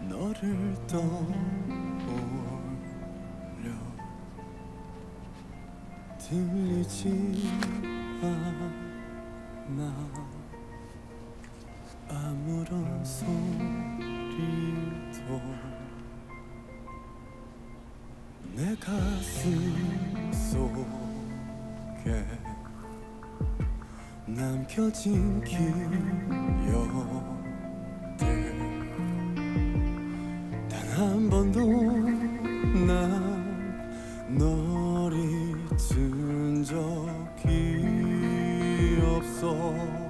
너를 떠올려 들리지 않아. 아무런 소리도 내 가슴 속에 남겨진 기억 널 잊은 적이 없어